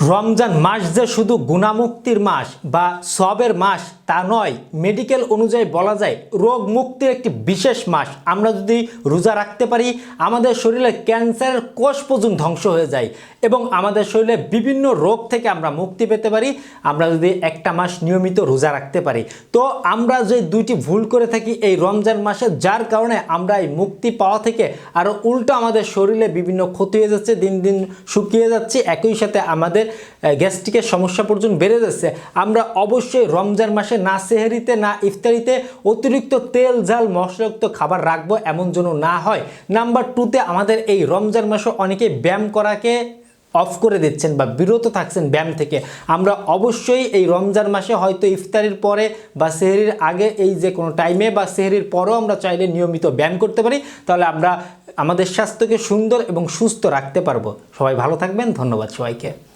রমজান মাস যে শুধু গুণামুক্তির মাস বা সবের মাস তা নয় মেডিকেল অনুযায়ী বলা যায় রোগ মুক্তির একটি বিশেষ মাস। আমরা যদি রোজা রাখতে পারি, আমাদের শরীরে ক্যান্সারের কোষ পর্যন্ত ধ্বংস হয়ে যায় এবং আমাদের শরীরে বিভিন্ন রোগ থেকে আমরা মুক্তি পেতে পারি, আমরা যদি একটা মাস নিয়মিত রোজা রাখতে পারি। তো আমরা যে দুইটি ভুল করে থাকি এই রমজান মাসে, যার কারণে আমরা এই মুক্তি পাওয়া থেকে আরও উল্টো আমাদের শরীরে বিভিন্ন ক্ষতি হয়ে যাচ্ছে, দিন দিন শুকিয়ে যাচ্ছে। একই সাথে আমাদের গ্যাস্ট্রিকের সমস্যা পর্যন্ত বেড়ে যাচ্ছে। আমরা অবশ্যই রমজান মাসে না সেহেরিতে, না ইফতারিতে অতিরিক্ত তেল, ঝাল, মশলাযুক্ত খাবার রাখব এমন যেন না হয়। নাম্বার টুতে আমাদের এই রমজান মাসে অনেকে ব্যায়াম করাকে অফ করে দিচ্ছেন বা বিরত থাকছেন ব্যায়াম থেকে। আমরা অবশ্যই এই রমজান মাসে হয়তো ইফতারির পরে বা সেহরির আগে এই যে কোনো টাইমে বা সেহরির পরেও আমরা চাইলে নিয়মিত ব্যায়াম করতে পারি। তাহলে আমরা আমাদের স্বাস্থ্যকে সুন্দর এবং সুস্থ রাখতে পারব। সবাই ভালো থাকবেন, ধন্যবাদ সবাইকে।